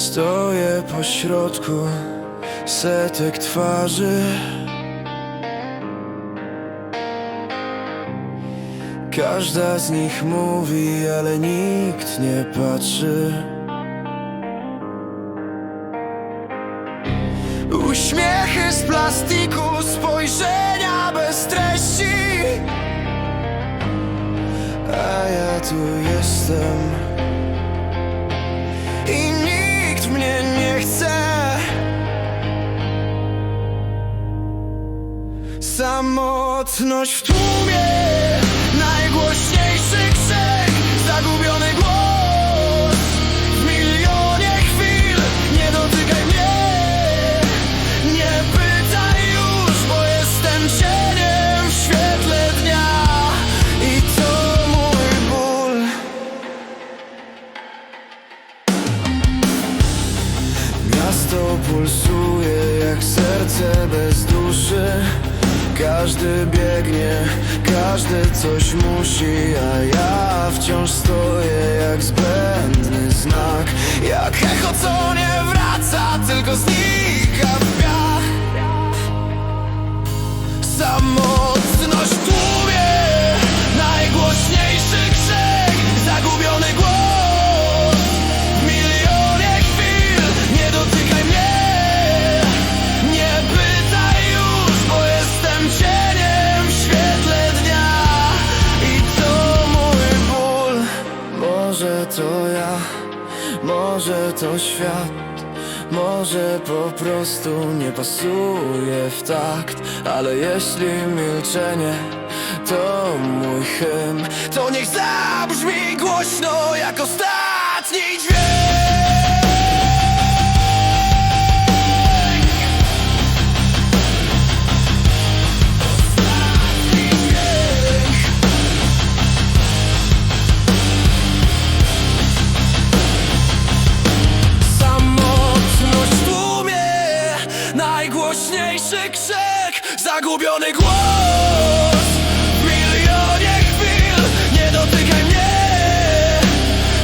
Stoję pośrodku setek twarzy. Każda z nich mówi, ale nikt nie patrzy. Uśmiechy z plastiku, spojrzenia bez treści. A ja tu jestem Samotność w tłumie. Najgłośniejszy krzyk Zagubiony głos. W milionie chwil Nie dotykaj mnie. Nie pytaj już Bo jestem cieniem w świetle dnia. I to mój ból. Miasto pulsuje jak serce bez duszy Każdy biegnie, każdy coś musi A ja wciąż stoję jak zbędny znak. Jak echo co nie wraca, tylko znika w piach. Samotność to ja. Może to świat może po prostu nie pasuje w takt Ale jeśli milczenie to mój hymn. To niech zabrzmi głośno jak ostatni Zagubiony krzyk, zagubiony głos. W milionie chwil nie dotykaj mnie.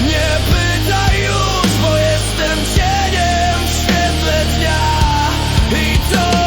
Nie pytaj już, bo jestem cieniem w świetle dnia. I to